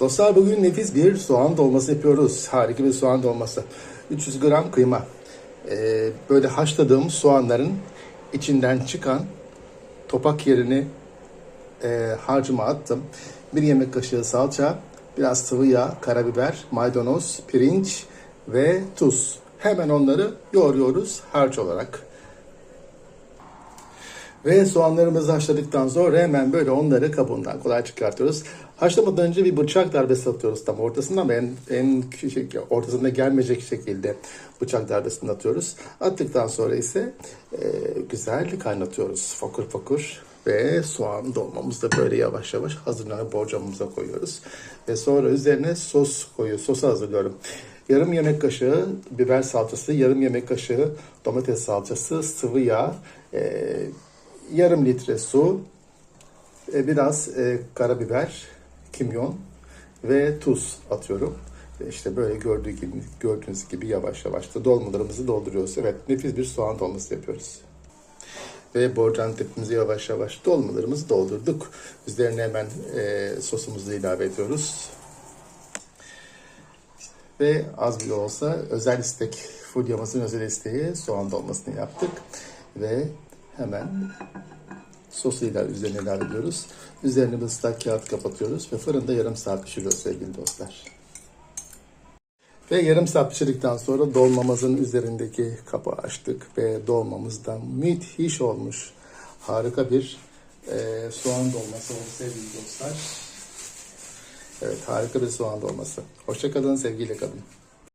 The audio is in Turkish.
Dostlar bugün nefis bir soğan dolması yapıyoruz. Harika bir soğan dolması. 300 gram kıyma. Ee, böyle haşladığım soğanların içinden çıkan topak yerini e, harcıma attım. Bir yemek kaşığı salça, biraz sıvı yağ, karabiber, maydanoz, pirinç ve tuz. Hemen onları yoğuruyoruz harç olarak. Ve soğanlarımızı haşladıktan sonra hemen böyle onları kabuğundan kolay çıkartıyoruz. Haşlamadan önce bir bıçak darbesi atıyoruz tam ortasında ama en, en küçük, ortasında gelmeyecek şekilde bıçak darbesini atıyoruz. Attıktan sonra ise e, güzel kaynatıyoruz fokur fokur. Ve soğan dolmamızı da böyle yavaş yavaş hazırlanıp borcamımıza koyuyoruz. Ve sonra üzerine sos koyuyor. Sosu hazırlıyorum. Yarım yemek kaşığı biber salçası, yarım yemek kaşığı domates salçası, sıvı yağ, e, yarım litre su, e, biraz e, karabiber, kimyon ve tuz atıyorum. Ve işte böyle gördüğü gibi, gördüğünüz gibi yavaş yavaş da dolmalarımızı dolduruyoruz. Evet nefis bir soğan dolması yapıyoruz. Ve borcam tepimizi yavaş yavaş dolmalarımızı doldurduk. Üzerine hemen e, sosumuzu ilave ediyoruz. Ve az bile olsa özel istek, Fulya'mızın özel isteği soğan dolmasını yaptık. Ve hemen sosuyla üzerine ilave ediyoruz. Üzerine bir ıslak kağıt kapatıyoruz ve fırında yarım saat pişiriyoruz sevgili dostlar. Ve yarım saat pişirdikten sonra dolmamızın üzerindeki kapağı açtık ve dolmamızdan müthiş olmuş. Harika bir e, soğan dolması oldu sevgili dostlar. Evet harika bir soğan dolması. Hoşçakalın sevgiyle kalın.